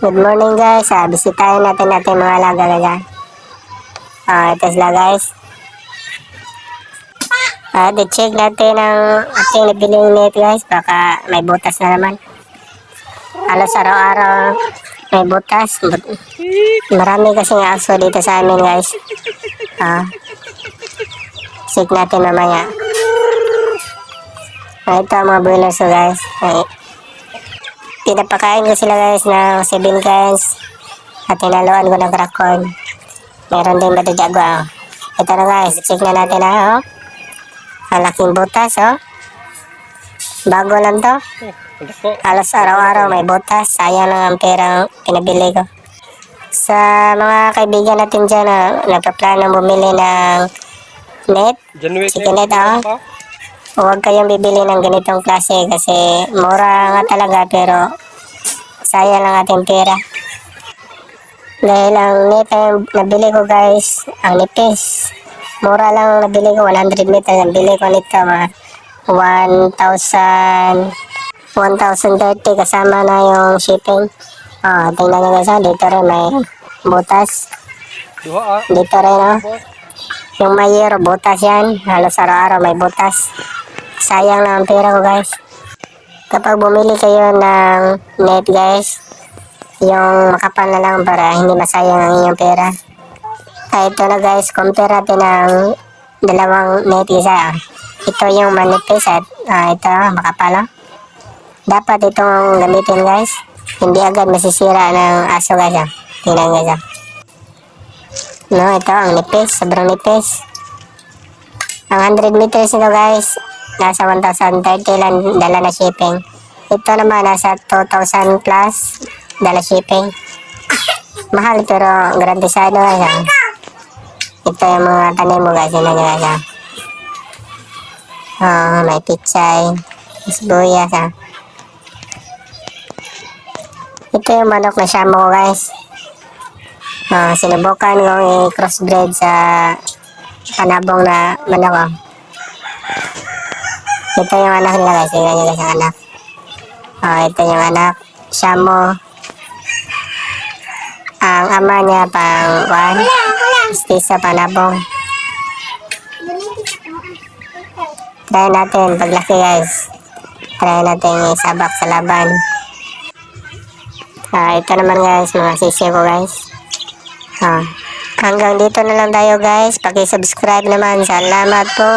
Good morning guys. Ah, bisitahin natin natin mga alaga guys. Ah, ito sila guys. Ah, check natin ang ating nabiling net guys. Baka may butas na naman. Halos araw-araw may butas. But- Marami kasing aso dito sa amin guys. Ah, check natin mamaya. Ah, ito ang mga bullers ko guys. Ay, pinapakain ko sila guys ng 7 cans at tinaluan ko ng crack corn. Meron din ba jago Ito na guys, check na natin ha oh. Ang laking butas oh. Bago lang to. Halos araw-araw may butas. Sayang lang ang perang pinabili ko. Sa mga kaibigan natin dyan na nagpaplano bumili ng net, Chicken net, ah. Huwag kayong bibili ng ganitong klase kasi mura nga talaga pero sayang lang ating pera. Dahil ang na nabili ko guys, ang nipis. Mura lang nabili ko, 100 meters. Nabili ko nito mga 1,000, 1,030 kasama na yung shipping. Ah, tingnan nyo guys, ah, dito rin may butas. Duha ah. Dito rin, ah. Yung mayero, butas yan. Halos araw-araw may butas. Sayang lang ang pera ko, guys. Kapag bumili kayo ng net, guys, yung makapal na lang para hindi masayang ang inyong pera. Ay, ito na, guys. Compare natin ang dalawang net isa. Ito yung manipis at ah, ito, makapal, oh. Dapat itong gamitin, guys. Hindi agad masisira ng aso, guys, ah. Tingnan, guys, ah. No, ito ang nipis, sobrang nipis. Ang 100 meters nito guys, nasa 1,030 lang dala na shipping. Ito naman nasa 2,000 plus dala shipping. Mahal pero garantisado guys. ah. Ito yung mga tanim mo guys, na guys. ah. Oh, may pichay, sibuyas ah. Ito yung manok na shamo ko guys. Ah, sinubukan kong i-crossbreed sa kanabong na manok. oh. Ito yung anak nila guys. Tingnan nyo guys ang anak. Oh, ito yung anak. Shamo. Ang ama niya pang one. Stisa panabong. Try natin paglaki guys. Try natin isabak sa laban. Ah, ito naman guys, mga sisiyo ko guys. Ah, hanggang dito na lang tayo guys. Paki-subscribe naman. Salamat po.